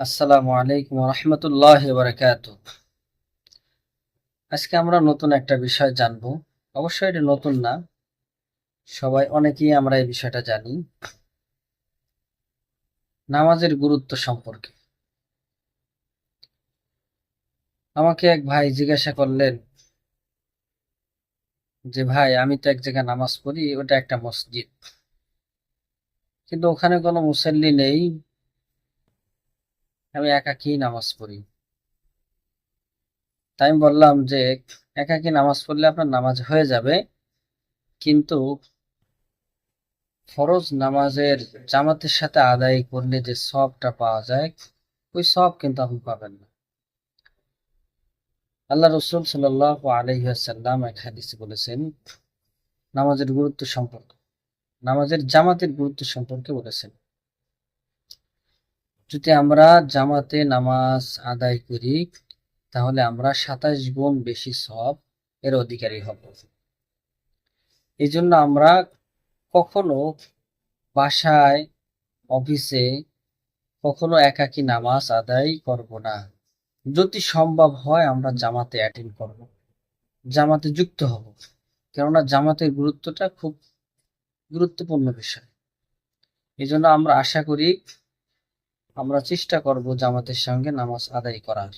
আসসালামু আলাইকুম রহমতুল্লাহ বারাকাত আজকে আমরা নতুন একটা বিষয় জানব। অবশ্যই এটা নতুন না। সবাই অনেকেই আমরা এই বিষয়টা জানি। নামাজের গুরুত্ব সম্পর্কে। আমাকে এক ভাই জিজ্ঞাসা করলেন যে, ভাই, আমি তো এক জায়গায় নামাজ পড়ি, ওটা একটা মসজিদ। কিন্তু ওখানে কোনো মুসল্লি নেই। আমি একাকী নামাজ পড়ি? তাই আমি বললাম যে একাকী নামাজ পড়লে আপনার নামাজ হয়ে যাবে? কিন্তু ফরজ নামাজের জামাতের সাথে আদায় করলে যে সবটা পাওয়া যায়, ওই সব কিন্তু আপনি পাবেন না। আল্লাহ রসুল সাল্লাহ আলহিহাসাল্লাম এক হাদিসে বলেছেন, নামাজের গুরুত্ব সম্পর্কে, নামাজের জামাতের গুরুত্ব সম্পর্কে বলেছেন। যদি আমরা জামাতে নামাজ আদায় করি, তাহলে আমরা সাতাশ গুণ বেশি সব এর অধিকারী হব। এই জন্য আমরা কখনো বাসায়, অফিসে কখনো একাকী নামাজ আদায় করব না। যদি সম্ভব হয়, আমরা জামাতে অ্যাটেন্ড করব। জামাতে যুক্ত হব। কেননা জামাতের গুরুত্বটা খুব গুরুত্বপূর্ণ বিষয়। এই জন্য আমরা আশা করি আমরা চেষ্টা করব জামাতের সঙ্গে নামাজ আদায় করার।